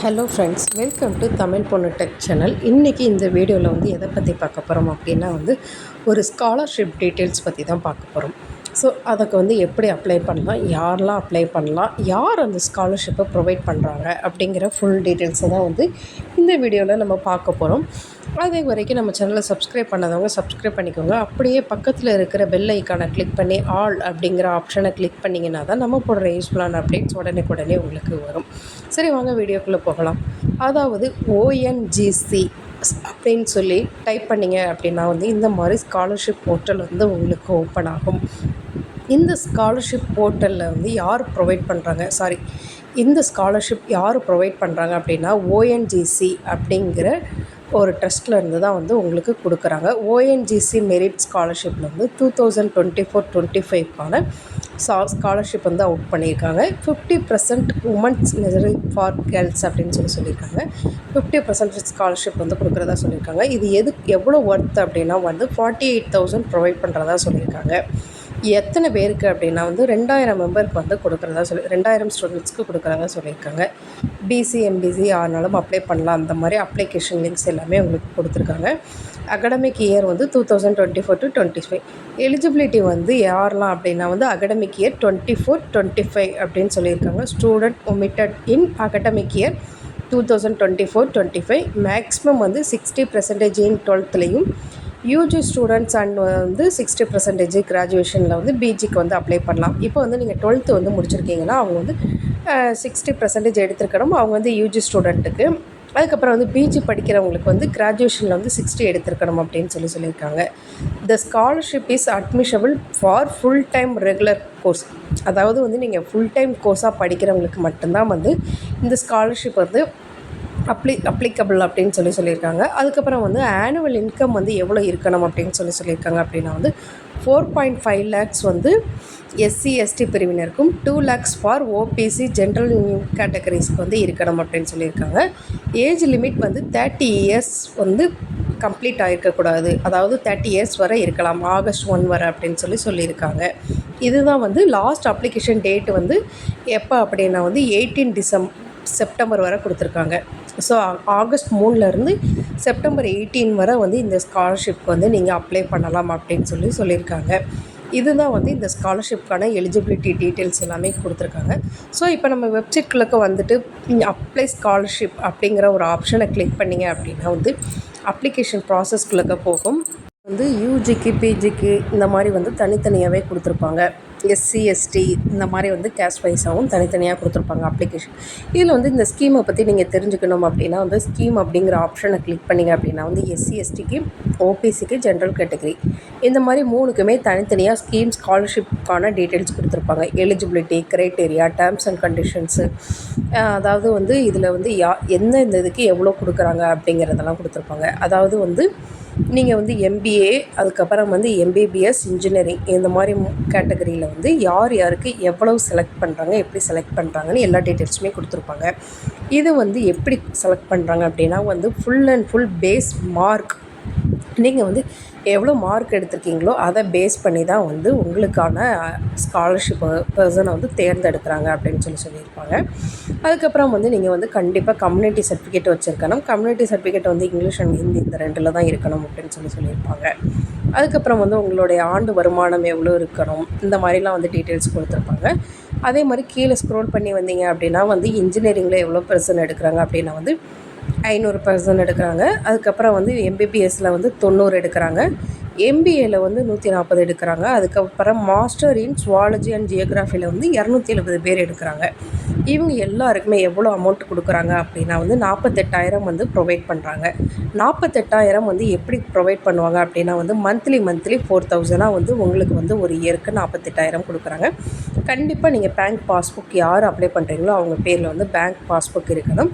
Hello friends welcome to Tamil Ponnu tech channel இன்றைக்கி இந்த வீடியோவில் வந்து எதை பற்றி பார்க்க போகிறோம் அப்படின்னா வந்து ஒரு ஸ்காலர்ஷிப் டீட்டெயில்ஸ் பற்றி தான் பார்க்க போகிறோம் ஸோ அதுக்கு வந்து எப்படி அப்ளை பண்ணலாம்? யாரெலாம் அப்ளை பண்ணலாம்? யார் அந்த ஸ்காலர்ஷிப்பை ப்ரொவைட் பண்ணுறாங்க அப்படிங்கிற ஃபுல் டீட்டெயில்ஸை தான் வந்து இந்த வீடியோவில் நம்ம பார்க்க போகிறோம் அதே வரைக்கும் நம்ம சேனலை சப்ஸ்கிரைப் பண்ணாதவங்க சப்ஸ்கிரைப் பண்ணிக்கோங்க. அப்படியே பக்கத்தில் இருக்கிற பெல் ஐக்கானை கிளிக் பண்ணி ஆல் அப்படிங்கிற ஆப்ஷனை கிளிக் பண்ணிங்கன்னா தான் நம்ம போடுற யூஸ்ஃபுல்லான அப்டேட்ஸ் உடனே உடனே உங்களுக்கு வரும். சரி வாங்க வீடியோக்குள்ளே போகலாம். அதாவது ஓஎன்ஜிசி அப்படின்னு சொல்லி டைப் பண்ணிங்க அப்படின்னா வந்து இந்த மாதிரி ஸ்காலர்ஷிப் போர்ட்டல் வந்து உங்களுக்கு ஓப்பன் ஆகும். இந்த ஸ்காலர்ஷிப் போர்ட்டலில் வந்து யார் ப்ரொவைட் பண்ணுறாங்க சாரி இந்த ஸ்காலர்ஷிப் யார் ப்ரொவைட் பண்ணுறாங்க அப்படின்னா ஓஎன்ஜிசி அப்படிங்கிற ஒரு ட்ரஸ்ட்டில் இருந்து தான் வந்து உங்களுக்கு கொடுக்குறாங்க. ஓஎன்ஜிசி மெரிட் ஸ்காலர்ஷிப்பில் வந்து two thousand twenty four twenty ஃபைவ்க்கான சா ஸ்காலர்ஷிப் வந்து அவுட் பண்ணியிருக்காங்க. Fifty percent womens necessary for girls அப்படின்னு சொல்லி சொல்லியிருக்காங்க. ஃபிஃப்டி பர்சன்ட் ஸ்காலர்ஷிப் வந்து கொடுக்குறதா சொல்லியிருக்காங்க. இது எது எவ்வளோ ஒர்த் அப்படின்னா வந்து ஃபார்ட்டி எயிட் தௌசண்ட் ப்ரொவைட் பண்ணுறதா சொல்லியிருக்காங்க. எத்தனை பேருக்கு அப்படின்னா வந்து ரெண்டாயிரம் மெம்பருக்கு வந்து கொடுக்குறதா சொல்லி ரெண்டாயிரம் ஸ்டூடெண்ட்ஸ்க்கு கொடுக்குறதா சொல்லியிருக்காங்க. பிசி எம்பிசி ஆனாலும் அப்ளை பண்ணலாம். அந்த மாதிரி அப்ளிகேஷன் லிங்க்ஸ் எல்லாமே உங்களுக்கு கொடுத்துருக்காங்க. அகடமிக் இயர் வந்து two thousand twenty four to twenty five eligibility வந்து யாரெலாம் அப்படின்னா வந்து academic year twenty four twenty five அப்படின்னு சொல்லியிருக்காங்க. Student omitted in academic year two thousand twenty four twenty five maximum வந்து சிக்ஸ்டி பர்சன்டேஜ் இன் டுவெல்த்துலேயும் UG students and வந்து sixty percentage கிராஜுவேஷனில் வந்து பிஜிக்கு வந்து அப்ளை பண்ணலாம். இப்போ வந்து நீங்கள் டுவெல்த்து வந்து முடிச்சிருக்கீங்கன்னா அவங்க வந்து சிக்ஸ்டி பர்சன்டேஜ் எடுத்துருக்கணும். அவங்க வந்து யூஜி ஸ்டூடெண்ட்டுக்கு அதுக்கப்புறம் வந்து பிஜி படிக்கிறவங்களுக்கு வந்து கிராஜுவேஷனில் வந்து சிக்ஸ்டி எடுத்துருக்கணும் அப்படின்னு சொல்லி சொல்லியிருக்காங்க. The scholarship is admissible for full time regular course அதாவது வந்து நீங்கள் ஃபுல் டைம் கோர்ஸாக படிக்கிறவங்களுக்கு மட்டும்தான் வந்து இந்த ஸ்காலர்ஷிப் வந்து அப்ளி அப்ளிகபிள் அப்படின்னு சொல்லி சொல்லியிருக்காங்க. அதுக்கப்புறம் வந்து ஆனுவல் இன்கம் வந்து எவ்வளோ இருக்கணும் அப்படின்னு சொல்லி சொல்லியிருக்காங்க அப்படின்னா வந்து ஃபோர் பாயிண்ட் ஃபைவ் லேக்ஸ் வந்து எஸ்சி எஸ்டி பிரிவினருக்கும் two lakhs for OBC general கேட்டகரிஸ்க்கு வந்து இருக்கணும் அப்படின்னு சொல்லியிருக்காங்க. ஏஜ் லிமிட் வந்து தேர்ட்டி இயர்ஸ் வந்து கம்ப்ளீட் ஆகிருக்கக்கூடாது அதாவது தேர்ட்டி இயர்ஸ் வரை இருக்கலாம். ஆகஸ்ட் ஒன் வரை அப்படின்னு சொல்லி சொல்லியிருக்காங்க. இதுதான் வந்து லாஸ்ட் அப்ளிகேஷன் டேட் வந்து எப்போ அப்படின்னா வந்து எயிட்டீன் டிசம் செப்டம்பர் வரை கொடுத்துருக்காங்க. ஸோ ஆகஸ்ட் மூணுலேருந்து செப்டம்பர் எயிட்டீன் வரை வந்து இந்த ஸ்காலர்ஷிப் வந்து நீங்கள் அப்ளை பண்ணலாம் அப்படின்னு சொல்லி சொல்லியிருக்காங்க. இதுதான் வந்து இந்த ஸ்காலர்ஷிப்க்கான எலிஜிபிலிட்டி டீட்டெயில்ஸ் எல்லாமே கொடுத்துருக்காங்க. ஸோ இப்போ நம்ம வெப்சைட்குள்ளே வந்துட்டு அப்ளை ஸ்காலர்ஷிப் அப்படிங்கிற ஒரு ஆப்ஷனை கிளிக் பண்ணிங்க அப்படின்னா வந்து அப்ளிகேஷன் ப்ராசஸ்குள்ளக்க போகும். வந்து யூஜிக்கு பிஜிக்கு இந்த மாதிரி வந்து தனித்தனியாகவே கொடுத்துருப்பாங்க. எஸ்சி எஸ்டி இந்த மாதிரி வந்து கேஸ்ட் வைஸாகவும் தனித்தனியாக கொடுத்துருப்பாங்க அப்ளிகேஷன் இதில் வந்து இந்த ஸ்கீமை பற்றி நீங்கள் தெரிஞ்சுக்கணும் அப்படின்னா வந்து ஸ்கீம் அப்படிங்கிற ஆப்ஷனை கிளிக் பண்ணிங்க அப்படின்னா வந்து எஸ்சி எஸ்டிக்கு ஓபிசிக்கு ஜென்ரல் கேட்டகரி இந்த மாதிரி மூணுக்குமே தனித்தனியாக ஸ்கீம் ஸ்காலர்ஷிப்க்கான டீட்டெயில்ஸ் கொடுத்துருப்பாங்க. Eligibility criteria terms and conditions அதாவது வந்து இதில் வந்து யா எந்த இந்த இதுக்கு எவ்வளோ கொடுக்குறாங்க அப்படிங்கிறதெல்லாம் கொடுத்துருப்பாங்க. அதாவது வந்து நீங்கள் வந்து எம்பிஏ அதுக்கப்புறம் வந்து எம்பிபிஎஸ் இன்ஜினியரிங் இந்த மாதிரி கேட்டகரியில் வந்து யார் யாருக்கு எவ்வளவு செலக்ட் பண்ணுறாங்க எப்படி செலக்ட் பண்ணுறாங்கன்னு எல்லா டீட்டெயில்ஸுமே கொடுத்துருப்பாங்க. இது வந்து எப்படி செலக்ட் பண்ணுறாங்க அப்படின்னா வந்து full and full base mark நீங்கள் வந்து எவ்வளோ மார்க் எடுத்திருக்கீங்களோ அதை பேஸ் பண்ணி தான் வந்து உங்களுக்கான ஸ்காலர்ஷிப் பர்சனை வந்து தேர்ந்தெடுக்கிறாங்க அப்படின்னு சொல்லி சொல்லியிருப்பாங்க. அதுக்கப்புறம் வந்து நீங்கள் வந்து கண்டிப்பாக கம்யூனிட்டி சர்டிஃபிகேட் வச்சுருக்கணும். கம்யூனிட்டி சர்டிஃபிகேட் வந்து இங்கிலீஷ் அண்ட் ஹிந்தி இந்த ரெண்டில் தான் இருக்கணும் அப்படின்னு சொல்லி சொல்லியிருப்பாங்க. அதுக்கப்புறம் வந்து உங்களுடைய ஆண்டு வருமானம் எவ்வளோ இருக்கணும் இந்த மாதிரிலாம் வந்து டீட்டெயில்ஸ் கொடுத்துருப்பாங்க. அதே மாதிரி கீழே ஸ்க்ரோல் பண்ணி வந்தீங்க அப்படின்னா வந்து இன்ஜினியரிங்கில் எவ்வளோ பர்சன் எடுக்கிறாங்க அப்படின்னா வந்து ஐநூறு பர்சன்ட் எடுக்கிறாங்க. அதுக்கப்புறம் வந்து எம்பிபிஎஸ்சில் வந்து தொண்ணூறு எடுக்கிறாங்க. எம்பிஏல வந்து நூற்றி நாற்பது எடுக்கிறாங்க. அதுக்கப்புறம் மாஸ்டர் இன் சுவாலஜி அண்ட் ஜியோகிராஃபியில் வந்து இரநூத்தி எழுபது பேர் எடுக்கிறாங்க. இவங்க எல்லாருக்குமே எவ்வளோ அமௌண்ட் கொடுக்குறாங்க அப்படின்னா வந்து நாற்பத்தெட்டாயிரம் வந்து ப்ரொவைட் பண்ணுறாங்க நாற்பத்தெட்டாயிரம் வந்து எப்படி ப்ரொவைட் பண்ணுவாங்க அப்படின்னா வந்து மந்த்லி மந்த்லி ஃபோர் தௌசண்டாக வந்து உங்களுக்கு வந்து ஒரு இயருக்கு நாற்பத்தெட்டாயிரம் கொடுக்குறாங்க. கண்டிப்பாக நீங்கள் பேங்க் பாஸ்புக் யார் அப்ளை பண்ணுறீங்களோ அவங்க பேரில் வந்து பேங்க் பாஸ்புக் இருக்கணும்.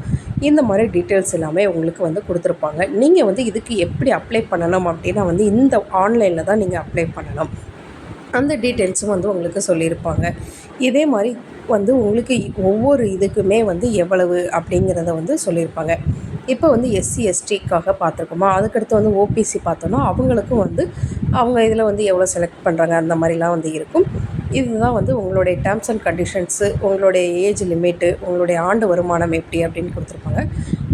இந்த மாதிரி டீட்டெயில்ஸ் எல்லாமே உங்களுக்கு வந்து கொடுத்துருப்பாங்க. நீங்கள் வந்து இதுக்கு எப்படி அப்ளை பண்ணணும் அப்படின்னா வந்து இந்த ஆன்லைனில் தான் நீங்கள் அப்ளை பண்ணணும் அந்த டீட்டெயில்ஸும் வந்து உங்களுக்கு சொல்லியிருப்பாங்க. இதே மாதிரி வந்து உங்களுக்கு ஒவ்வொரு இதுக்குமே வந்து எவ்வளவு அப்படிங்கிறத வந்து சொல்லியிருப்பாங்க. இப்போ வந்து எஸ்சி எஸ்டிக்காக பார்த்துருக்கோமா? அதுக்கடுத்து வந்து ஓபிசி பார்த்தோன்னா அவங்களுக்கும் வந்து அவங்க இதில் வந்து எவ்வளோ செலக்ட் பண்ணுறாங்க அந்த மாதிரிலாம் வந்து இருக்கும். இதுதான் வந்து உங்களுடைய டேர்ம்ஸ் அண்ட் கண்டிஷன்ஸு உங்களுடைய ஏஜ் லிமிட்டு உங்களுடைய ஆண்டு வருமானம் எப்படி அப்படின்னு கொடுத்துருப்பாங்க.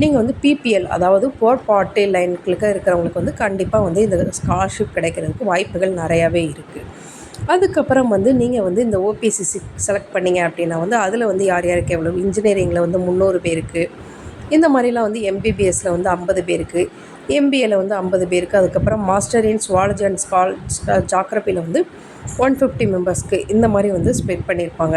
நீங்கள் வந்து பிபிஎல் அதாவது போர் பார்ட்டி லைனுக்கு இருக்கிறவங்களுக்கு வந்து கண்டிப்பாக வந்து இந்த ஸ்காலர்ஷிப் கிடைக்கிறதுக்கு வாய்ப்புகள் நிறையாவே இருக்குது அதுக்கப்புறம் வந்து நீங்கள் வந்து இந்த ஓபிசி செலக்ட் பண்ணிங்க அப்படின்னா வந்து அதில் வந்து யார் யாருக்கு எவ்வளோ இன்ஜினியரிங்கில் வந்து முந்நூறு பேருக்கு. இந்த மாதிரிலாம் வந்து எம்பிபிஎஸ்சில் வந்து ஐம்பது பேருக்கு. எம்பிஏல வந்து ஐம்பது பேருக்கு அதுக்கப்புறம் மாஸ்டர் இன் சுவாலஜி அண்ட் ஸ்கால் ஜாக்ரபியில் வந்து ஒன் ஃபிஃப்டி மெம்பர்ஸ்க்கு இந்த மாதிரி வந்து ஸ்பெண்ட் பண்ணியிருப்பாங்க.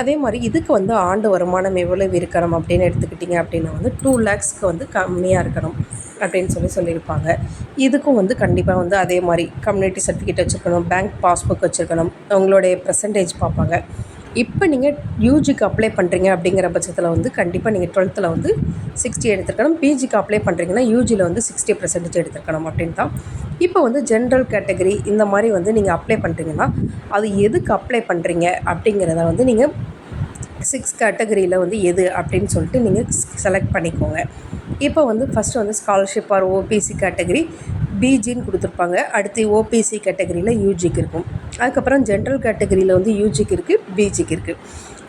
அதே மாதிரி இதுக்கு வந்து ஆண்டு வருமானம் எவ்வளவு இருக்கணும் அப்படின்னு எடுத்துக்கிட்டிங்க அப்படின்னா வந்து டூ லேக்ஸ்க்கு வந்து கம்மியாக இருக்கணும் அப்படின்னு சொல்லி சொல்லியிருப்பாங்க. இதுக்கும் வந்து கண்டிப்பாக வந்து அதே மாதிரி கம்யூனிட்டி சர்டிஃபிகேட் வச்சுருக்கணும் பேங்க் பாஸ்புக் வச்சுருக்கணும் உங்களுடைய பர்சன்டேஜ் பார்ப்பாங்க. இப்போ நீங்கள் யூஜிக்கு அப்ளை பண்ணுறீங்க அப்படிங்கிற பட்சத்தில் வந்து கண்டிப்பாக நீங்கள் டுவெல்த்தில் வந்து சிக்ஸ்டி எடுத்துருக்கணும். பிஜிக்கு அப்ளை பண்ணுறீங்கன்னா யூஜியில் வந்து சிக்ஸ்டி பர்சன்டேஜ் எடுத்துருக்கணும் அப்படின்னு தான். இப்போ வந்து ஜென்ரல் கேட்டகரி இந்த மாதிரி வந்து நீங்கள் அப்ளை பண்ணுறீங்கன்னா அது எதுக்கு அப்ளை பண்ணுறீங்க அப்படிங்கிறத வந்து நீங்கள் சிக்ஸ் கேட்டகரியில் வந்து எது அப்படின்னு சொல்லிட்டு நீங்கள் செலக்ட் பண்ணிக்கோங்க. இப்போ வந்து ஃபஸ்ட்டு வந்து ஸ்காலர்ஷிப் ஆர் ஓபிசி கேட்டகரி பிஜின்னு கொடுத்துருப்பாங்க. அடுத்து ஓபிசி கேட்டகரியில் யூஜிக்கு இருக்கும். அதுக்கப்புறம் ஜென்ரல் கேட்டகரியில் வந்து யூஜிக்கு இருக்குது பிஜிக்கு இருக்குது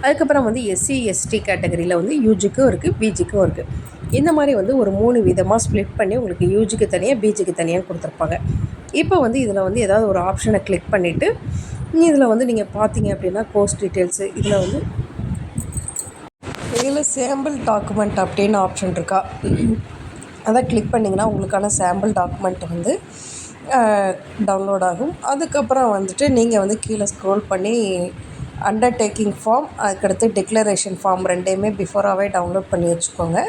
அதுக்கப்புறம் வந்து எஸ்சி எஸ்டி கேட்டகரியில் வந்து யூஜிக்கும் இருக்குது பிஜிக்கும் இருக்குது இந்த மாதிரி வந்து ஒரு மூணு விதமாக ஸ்ப்ளிட் பண்ணி உங்களுக்கு யூஜிக்கு தனியாக பிஜிக்கு தனியாக கொடுத்துருப்பாங்க. இப்போ வந்து இதில் வந்து ஏதாவது ஒரு ஆப்ஷனை கிளிக் பண்ணிவிட்டு இதில் வந்து நீங்கள் பார்த்தீங்க அப்படின்னா கோர்ஸ் டீட்டெயில்ஸு இதில் வந்து இதில் சேம்பிள் டாக்குமெண்ட் அப்படின்னு ஆப்ஷன் இருக்கா? அதை கிளிக் பண்ணிங்கன்னா உங்களுக்கான சாம்பிள் டாக்குமெண்ட் வந்து டவுன்லோட் ஆகும். அதுக்கப்புறம் வந்துட்டு நீங்கள் வந்து கீழே ஸ்க்ரோல் பண்ணி அண்டர்டேக்கிங் ஃபார்ம் அதுக்கடுத்து டிக்ளரேஷன் ஃபார்ம் ரெண்டையுமே பிஃபோராகவே டவுன்லோட் பண்ணி வச்சுக்கோங்க.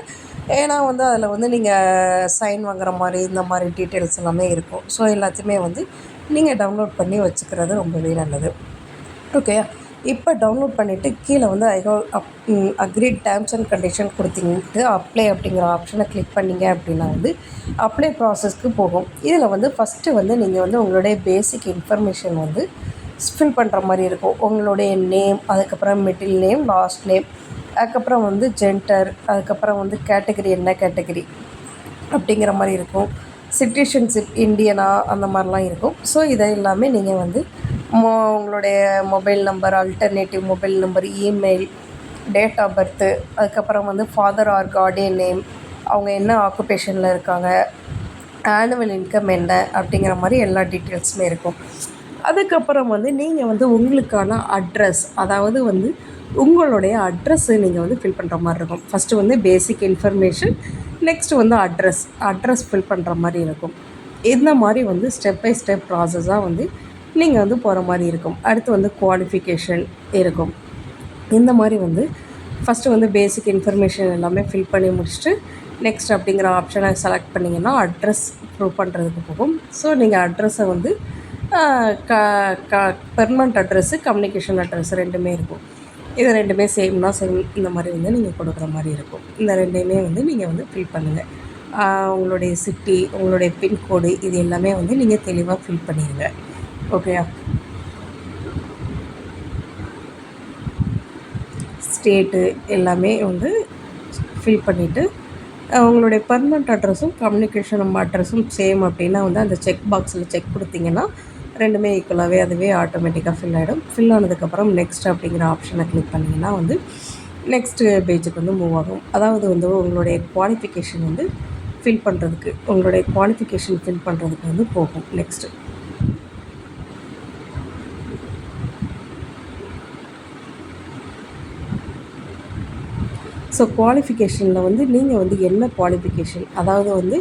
ஏன்னா வந்து அதில் வந்து நீங்கள் சைன் வாங்குற மாதிரி இந்த மாதிரி டீட்டெயில்ஸ் எல்லாமே இருக்கும். ஸோ எல்லாத்தையுமே வந்து நீங்கள் டவுன்லோட் பண்ணி வச்சுக்கிறது ரொம்பவே நல்லது. ஓகேயா இப்போ டவுன்லோட் பண்ணிவிட்டு கீழே வந்து I have up agreed terms and condition கொடுத்தீங்கட்டு apply அப்படிங்கிற ஆப்ஷனை கிளிக் பண்ணிங்க அப்படின்னா வந்து அப்ளை ப்ராசஸ்க்கு போகும். இதில் வந்து ஃபஸ்ட்டு வந்து நீங்கள் வந்து உங்களுடைய பேசிக் இன்ஃபர்மேஷன் வந்து ஃபில் பண்ணுற மாதிரி இருக்கும். உங்களுடைய நேம் அதுக்கப்புறம் மிடில் நேம் லாஸ்ட் நேம் அதுக்கப்புறம் வந்து ஜென்டர் அதுக்கப்புறம் வந்து கேட்டகரி என்ன கேட்டகரி அப்படிங்கிற மாதிரி இருக்கும். சிட்டிசன்ஷிப் இந்தியனா அந்த மாதிரிலாம் இருக்கும். ஸோ இதை எல்லாமே நீங்கள் வந்து மோ உங்களுடைய mobile number alternative mobile number email date of birth அதுக்கப்புறம் வந்து ஃபாதர் ஆர் கார்டியன் நேம் அவங்க என்ன ஆக்குபேஷனில் இருக்காங்க ஆனுவல் இன்கம் என்ன அப்படிங்கிற மாதிரி எல்லா டீட்டெயில்ஸுமே இருக்கும். அதுக்கப்புறம் வந்து நீங்கள் வந்து உங்களுக்கான அட்ரஸ் அதாவது வந்து உங்களுடைய அட்ரஸ்ஸு நீங்கள் வந்து ஃபில் பண்ணுற மாதிரி இருக்கும். ஃபஸ்ட்டு வந்து பேசிக் இன்ஃபர்மேஷன் நெக்ஸ்ட்டு வந்து அட்ரஸ் அட்ரஸ் ஃபில் பண்ணுற மாதிரி இருக்கும். இந்த மாதிரி வந்து ஸ்டெப் பை ஸ்டெப் ப்ராசஸாக வந்து நீங்கள் வந்து போகிற மாதிரி இருக்கும். அடுத்து வந்து குவாலிஃபிகேஷன் இருக்கும். இந்த மாதிரி வந்து ஃபஸ்ட்டு வந்து பேசிக் இன்ஃபர்மேஷன் எல்லாமே ஃபில் பண்ணி முடிச்சுட்டு நெக்ஸ்ட் அப்படிங்கிற ஆப்ஷனை செலக்ட் பண்ணிங்கன்னா அட்ரஸ் ப்ரூவ் பண்ணுறதுக்கு போகும். ஸோ நீங்கள் அட்ரஸை வந்து க க பெர்மனண்ட் அட்ரஸ்ஸு கம்யூனிகேஷன் அட்ரஸ் ரெண்டுமே இருக்கும். இது ரெண்டுமே சேம்னா சேம் இந்த மாதிரி வந்து நீங்கள் கொடுக்குற மாதிரி இருக்கும். இந்த ரெண்டையுமே வந்து நீங்கள் வந்து ஃபில் பண்ணுங்கள் உங்களுடைய சிட்டி உங்களுடைய பின்கோடு இது எல்லாமே வந்து நீங்கள் தெளிவாக ஃபில் பண்ணிடுங்க ஓகேயா ஸ்டேட்டு எல்லாமே வந்து ஃபில் பண்ணிவிட்டு உங்களுடைய பர்மனெண்ட் அட்ரஸும் கம்யூனிகேஷன் அட்ரஸும் சேம் அப்படின்னா வந்து அந்த செக் பாக்ஸில் செக் கொடுத்தீங்கன்னா ரெண்டுமே ஈக்குவலாகவே அதுவே ஆட்டோமேட்டிக்காக ஃபில் ஆகிடும் ஃபில் ஆனதுக்கப்புறம் நெக்ஸ்ட் அப்படிங்கிற ஆப்ஷனை கிளிக் பண்ணிங்கன்னா வந்து நெக்ஸ்ட்டு பேஜுக்கு வந்து மூவ் ஆகும். அதாவது வந்து உங்களுடைய குவாலிஃபிகேஷன் வந்து ஃபில் பண்ணுறதுக்கு உங்களுடைய குவாலிஃபிகேஷன் ஃபில் பண்ணுறதுக்கு வந்து போகும். நெக்ஸ்ட்டு ஸோ குவாலிஃபிகேஷனில் வந்து நீங்கள் வந்து என்ன குவாலிஃபிகேஷன் அதாவது வந்து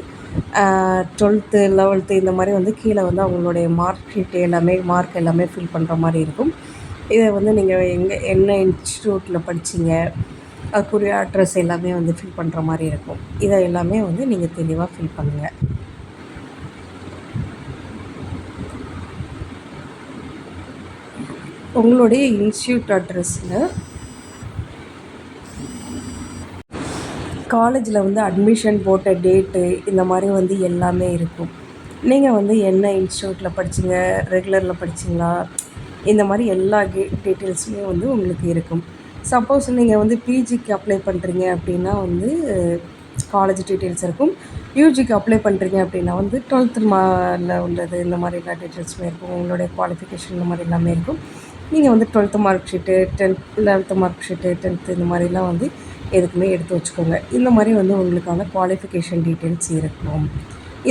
டுவெல்த்து லெவல்த்து இந்த மாதிரி வந்து கீழே வந்து அவங்களுடைய மார்க் ஷீட் எல்லாமே மார்க் எல்லாமே ஃபில் பண்ணுற மாதிரி இருக்கும். இதை வந்து நீங்கள் எங்கே என்ன இன்ஸ்டியூட்டில் படிச்சிங்க? அதுக்குரிய அட்ரஸ் எல்லாமே வந்து ஃபில் பண்ணுற மாதிரி இருக்கும். இதை எல்லாமே வந்து நீங்கள் தெளிவாக ஃபில் பண்ணுங்கள் உங்களுடைய இன்ஸ்டியூட் அட்ரஸில் காலேஜில் வந்து அட்மிஷன் போட்ட டேட்டு இந்த மாதிரி வந்து எல்லாமே இருக்கும். நீங்கள் வந்து என்ன இன்ஸ்டியூட்டில் படிச்சிங்க? ரெகுலரில் படிச்சிங்களா? இந்த மாதிரி எல்லா கே டீட்டெயில்ஸுமே வந்து உங்களுக்கு இருக்கும். சப்போஸ் நீங்கள் வந்து பிஜிக்கு அப்ளை பண்ணுறீங்க அப்படின்னா வந்து காலேஜ் டீட்டெயில்ஸ் இருக்கும். யூஜிக்கு அப்ளை பண்ணுறீங்க அப்படின்னா வந்து டுவெல்த்து மாவில் உள்ளது இந்த மாதிரி எல்லா டீட்டெயில்ஸுமே இருக்கும். உங்களுடைய குவாலிஃபிகேஷன் இந்த மாதிரி எல்லாமே இருக்கும். நீங்கள் வந்து twelfth mark sheet tenth eleventh mark sheet tenth இந்த மாதிரிலாம் வந்து எதுக்குமே எடுத்து வச்சுக்கோங்க. இந்த மாதிரி வந்து உங்களுக்கான குவாலிஃபிகேஷன் டீட்டெயில்ஸ் இருக்கும்.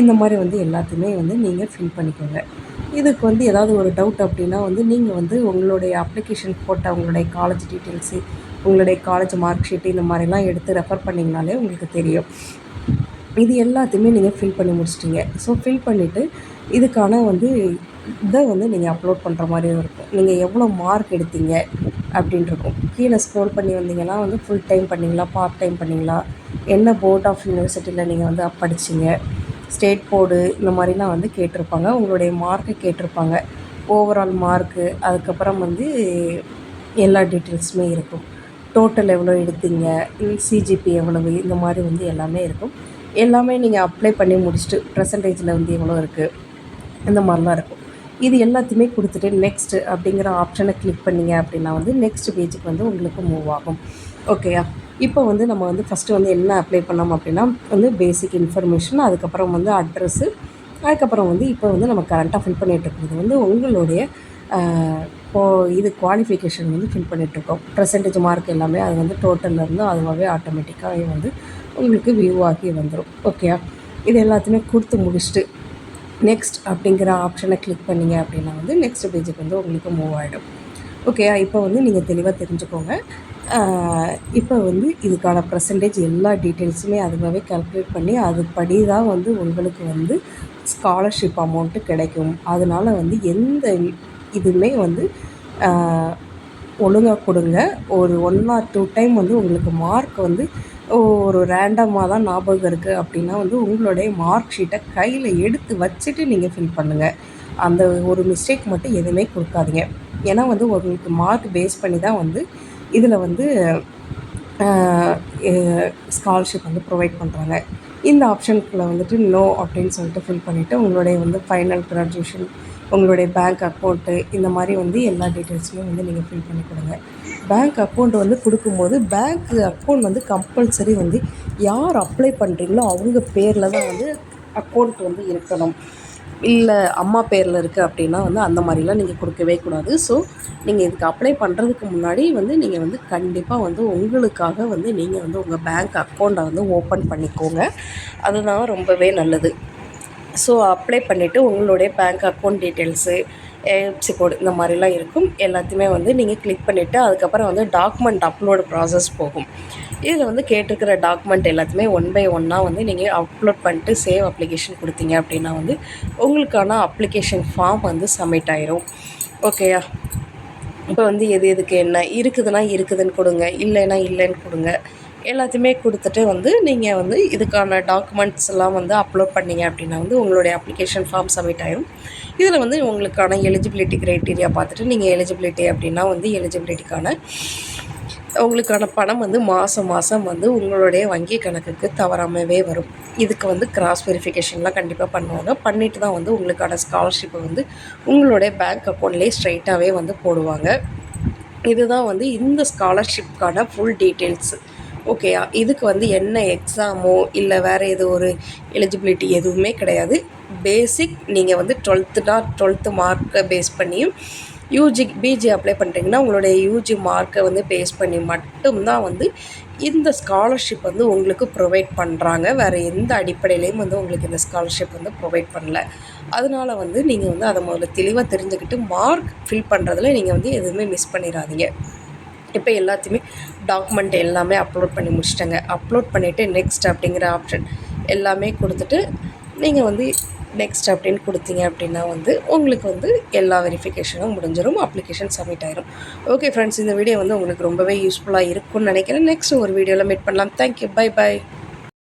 இந்த மாதிரி வந்து எல்லாத்தையுமே வந்து நீங்கள் ஃபில் பண்ணிக்கோங்க. இதுக்கு வந்து ஏதாவது ஒரு டவுட் அப்படின்னா வந்து நீங்கள் வந்து உங்களுடைய அப்ளிகேஷன் போட்ட உங்களுடைய காலேஜ் டீட்டெயில்ஸு உங்களுடைய காலேஜ் மார்க் ஷீட்டு இந்த மாதிரிலாம் எடுத்து ரெஃபர் பண்ணிங்கனாலே உங்களுக்கு தெரியும். இது எல்லாத்தையுமே நீங்கள் ஃபில் பண்ணி முடிச்சிட்டிங்க. ஸோ ஃபில் பண்ணிவிட்டு இதுக்கான வந்து இதை வந்து நீங்கள் அப்லோட் பண்ணுற மாதிரியும் இருக்கும். நீங்கள் எவ்வளோ மார்க் எடுத்தீங்க அப்படின்ருக்கும் கீழே ஸ்க்ரோல் பண்ணி வந்தீங்கன்னா வந்து ஃபுல் டைம் பண்ணிங்களா பார்ட் டைம் பண்ணிங்களா என்ன போர்ட் ஆஃப் யூனிவர்சிட்டியில் நீங்கள் வந்து படிச்சிங்க ஸ்டேட் போர்டு இந்த மாதிரிலாம் வந்து கேட்டிருப்பாங்க. உங்களுடைய மார்க்கை கேட்டிருப்பாங்க. ஓவரால் மார்க்கு அதுக்கப்புறம் வந்து எல்லா டீட்டெயில்ஸுமே இருக்கும். டோட்டல் எவ்வளோ எடுத்தீங்க சிஜிபி எவ்வளவு இந்த மாதிரி வந்து எல்லாமே இருக்கும். எல்லாமே நீங்கள் அப்ளை பண்ணி முடிச்சுட்டு ப்ரெசன்டேஜில் வந்து எவ்வளோ இருக்குது இந்த மாதிரிலாம் இருக்கும். இது எல்லாத்தையுமே கொடுத்துட்டு நெக்ஸ்ட்டு அப்படிங்கிற ஆப்ஷனை கிளிக் பண்ணிங்க அப்படின்னா வந்து நெக்ஸ்ட் பேஜுக்கு வந்து உங்களுக்கு மூவ் ஆகும். ஓகேயா இப்போ வந்து நம்ம வந்து ஃபஸ்ட்டு வந்து என்ன அப்ளை பண்ணோம் அப்படின்னா வந்து பேசிக் இன்ஃபர்மேஷன் அதுக்கப்புறம் வந்து அட்ரஸ்ஸு அதுக்கப்புறம் வந்து இப்போ வந்து நம்ம கரண்ட்டாக ஃபில் பண்ணிகிட்டு இருக்கிறது வந்து உங்களுடைய இப்போது இது குவாலிஃபிகேஷன் வந்து ஃபில் பண்ணிகிட்ருக்கோம் பர்சன்டேஜ் மார்க் எல்லாமே அது வந்து டோட்டல்லேருந்து அதுவாகவே ஆட்டோமேட்டிக்காகவே வந்து உங்களுக்கு வியூவாகி வந்துடும் ஓகேயா இது எல்லாத்தையுமே கொடுத்து முடிச்சுட்டு நெக்ஸ்ட் அப்படிங்கிற ஆப்ஷனை கிளிக் பண்ணிங்க அப்படின்னா வந்து நெக்ஸ்ட் பேஜுக்கு வந்து உங்களுக்கு மூவ் ஆகிடும் ஓகேயா இப்போ வந்து நீங்கள் தெளிவாக தெரிஞ்சுக்கோங்க. இப்போ வந்து இதுக்கான பர்சன்டேஜ் எல்லா டீட்டெயில்ஸுமே அதுவாகவே கால்குலேட் பண்ணி அதுபடி தான் வந்து உங்களுக்கு வந்து ஸ்காலர்ஷிப் அமௌண்ட்டு கிடைக்கும். அதனால் வந்து எந்த இதுவுமே வந்து ஒழுங்காக கொடுங்க. ஒரு ஒன் ஆர் டூ டைம் வந்து உங்களுக்கு மார்க் வந்து ஒரு ரேண்டமாக தான் ஞாபகம் இருக்குது அப்படின்னா வந்து உங்களுடைய மார்க் ஷீட்டை கையில் எடுத்து வச்சுட்டு நீங்கள் ஃபில் பண்ணுங்கள் அந்த ஒரு மிஸ்டேக் மட்டும் எதுவுமே கொடுக்காதீங்க. ஏன்னா வந்து உங்களுக்கு மார்க் பேஸ் பண்ணி தான் வந்து இதில் வந்து ஸ்காலர்ஷிப் வந்து ப்ரொவைட் பண்ணுறாங்க இந்த ஆப்ஷனுக்குள்ளே வந்துட்டு நோ அப்படின்னு சொல்லிட்டு ஃபில் பண்ணிவிட்டு உங்களுடைய வந்து ஃபைனல் கிராஜுவேஷன் உங்களுடைய பேங்க் அக்கௌண்ட்டு இந்த மாதிரி வந்து எல்லா டீட்டெயில்ஸுமே வந்து நீங்கள் ஃபில் பண்ணி கொடுங்க. பேங்க் அக்கௌண்ட் வந்து கொடுக்கும்போது பேங்க் அக்கௌண்ட் வந்து கம்பல்சரி வந்து யார் அப்ளை பண்ணுறீங்களோ அவங்க பேரில் தான் வந்து அக்கௌண்ட் வந்து இருக்கணும். இல்லை அம்மா பேரில் இருக்குது அப்படின்னா வந்து அந்த மாதிரிலாம் நீங்கள் கொடுக்கவே கூடாது. ஸோ நீங்கள் இதுக்கு அப்ளை பண்ணுறதுக்கு முன்னாடி வந்து நீங்கள் வந்து கண்டிப்பாக வந்து உங்களுக்காக வந்து நீங்கள் வந்து உங்கள் பேங்க் அக்கௌண்ட்டை வந்து ஓப்பன் பண்ணிக்கோங்க. அதுதான் ரொம்பவே நல்லது. ஸோ அப்ளை பண்ணிவிட்டு உங்களுடைய bank account details IFSC code இந்த மாதிரிலாம் இருக்கும். எல்லாத்தையுமே வந்து நீங்கள் கிளிக் பண்ணிவிட்டு அதுக்கப்புறம் வந்து டாக்குமெண்ட் அப்லோடு ப்ராசஸ் போகும். இதில் வந்து கேட்டிருக்கிற டாக்குமெண்ட் எல்லாத்தையுமே ஒன் பை ஒன்னாக வந்து நீங்கள் அப்லோட் பண்ணிட்டு சேவ் அப்ளிகேஷன் கொடுத்தீங்க அப்படின்னா வந்து உங்களுக்கான அப்ளிகேஷன் ஃபார்ம் வந்து சப்மிட் ஆயிரும். ஓகேயா இப்போ வந்து எது எதுக்கு என்ன இருக்குதுன்னா இருக்குதுன்னு கொடுங்க இல்லைன்னா இல்லைன்னு கொடுங்க. எல்லாத்தையுமே கொடுத்துட்டு வந்து நீங்கள் வந்து இதுக்கான டாக்குமெண்ட்ஸ் எல்லாம் வந்து அப்லோட் பண்ணீங்க அப்படின்னா வந்து உங்களுடைய அப்ளிகேஷன் ஃபார்ம் சப்மிட் ஆகிடும் இதில் வந்து உங்களுக்கான எலிஜிபிலிட்டி க்ரைட்டீரியா பார்த்துட்டு நீங்கள் எலிஜிபிலிட்டி அப்படின்னா வந்து எலிஜிபிலிட்டிக்கான உங்களுக்கான பணம் வந்து மாதம் மாதம் வந்து உங்களுடைய வங்கி கணக்குக்கு தவறாமவே வரும். இதுக்கு வந்து கிராஸ் வெரிஃபிகேஷன்லாம் கண்டிப்பாக பண்ணுவாங்க. பண்ணிவிட்டு தான் வந்து உங்களுக்கான ஸ்காலர்ஷிப்பை வந்து உங்களுடைய பேங்க் அக்கௌண்ட்லேயே ஸ்ட்ரைட்டாகவே வந்து போடுவாங்க. இதுதான் வந்து இந்த ஸ்காலர்ஷிப்கான ஃபுல் டீட்டெயில்ஸு ஓகேயா இதுக்கு வந்து என்ன எக்ஸாமோ இல்லை வேறு எது ஒரு எலிஜிபிலிட்டி எதுவுமே கிடையாது. பேசிக் நீங்கள் வந்து டுவெல்த்துனா டுவெல்த்து மார்க்கை பேஸ் பண்ணியும் யூஜி பிஜி அப்ளை பண்ணுறீங்கன்னா உங்களுடைய யூஜி மார்க்கை வந்து பேஸ் பண்ணி மட்டும்தான் வந்து இந்த ஸ்காலர்ஷிப் வந்து உங்களுக்கு ப்ரொவைட் பண்ணுறாங்க வேறு எந்த அடிப்படையிலையும் வந்து உங்களுக்கு இந்த ஸ்காலர்ஷிப் வந்து ப்ரொவைட் பண்ணல. அதனால் வந்து நீங்கள் வந்து அதை முதல்ல தெளிவாக தெரிஞ்சுக்கிட்டு மார்க் ஃபில் பண்ணுறதுல நீங்கள் வந்து எதுவுமே மிஸ் பண்ணிடாதீங்க. இப்போ எல்லாத்தையுமே டாக்குமெண்ட் எல்லாமே அப்லோட் பண்ணி முடிச்சிட்டேங்க. அப்லோட் பண்ணிவிட்டு நெக்ஸ்ட் அப்படிங்கிற ஆப்ஷன் எல்லாமே கொடுத்துட்டு நீங்கள் வந்து நெக்ஸ்ட் அப்படின்னு கொடுத்தீங்க அப்படின்னா வந்து உங்களுக்கு வந்து எல்லா வெரிஃபிகேஷனும் முடிஞ்சிடும் அப்ளிகேஷன் சப்மிட் ஆயிரும். ஓகே ஃப்ரெண்ட்ஸ் இந்த வீடியோ வந்து உங்களுக்கு ரொம்பவே யூஸ்ஃபுல்லாக இருக்கும்னு நினைக்கிறேன். நெக்ஸ்ட் ஒரு வீடியோவில் மீட் பண்ணலாம். Thank you bye bye